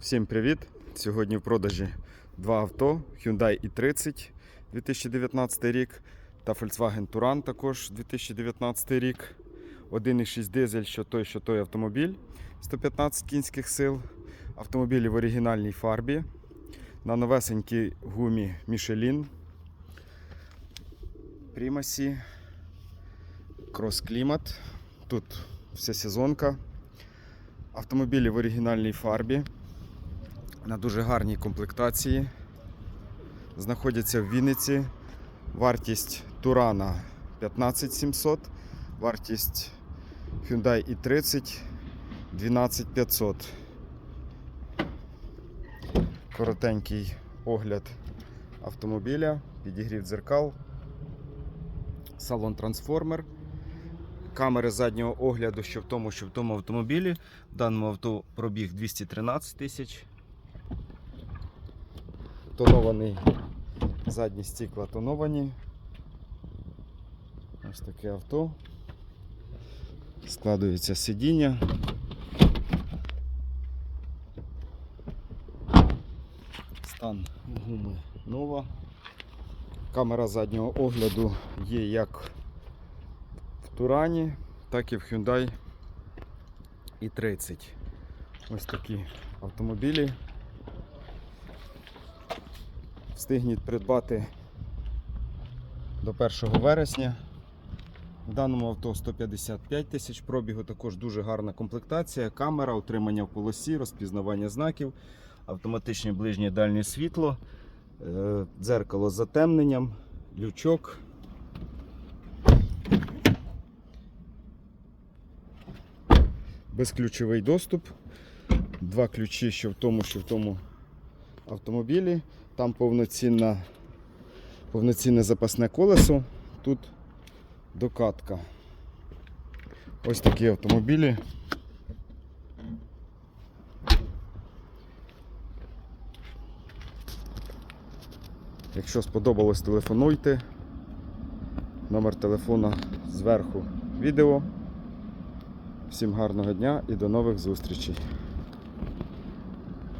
Всім привіт! Сьогодні в продажі два авто: Hyundai i30 2019 рік та Volkswagen Touran також 2019 рік. 1,6 дизель, що той, що той автомобіль 115 кінських сил. Автомобілі в оригінальній фарбі. На новесенькій гумі Michelin. Примасі. Крос-клімат. Тут вся сезонка. Автомобілі в оригінальній фарбі на дуже гарній комплектації. Знаходяться в Вінниці. Вартість Турана 15700, вартість Hyundai i30 12500. Коротенький огляд автомобіля, підігрів дзеркал, салон трансформер. Камери заднього огляду, що в тому, що в тому автомобілі. В даному авто пробіг 213 тисяч. Тонований задні стікла тоновані. Ось таке авто. Складується сидіння. Стан гуми нова. Камера заднього огляду є як в Турані, так і в Hyundai i30. Ось такі автомобілі. Встигніть придбати до 1 вересня. В даному авто 155 тисяч пробігу, також дуже гарна комплектація, камера, утримання в полосі, розпізнавання знаків, автоматичне ближнє і дальнє світло, е, дзеркало з затемненням, лючок. Безключовий доступ. Два ключі, що в тому, що в тому автомобілі. Там повноцінна, повноцінне запасне колесо. Тут докатка. Ось такі автомобілі. Якщо сподобалось, телефонуйте. Номер телефона зверху відео. Всім гарного дня і до нових зустрічей.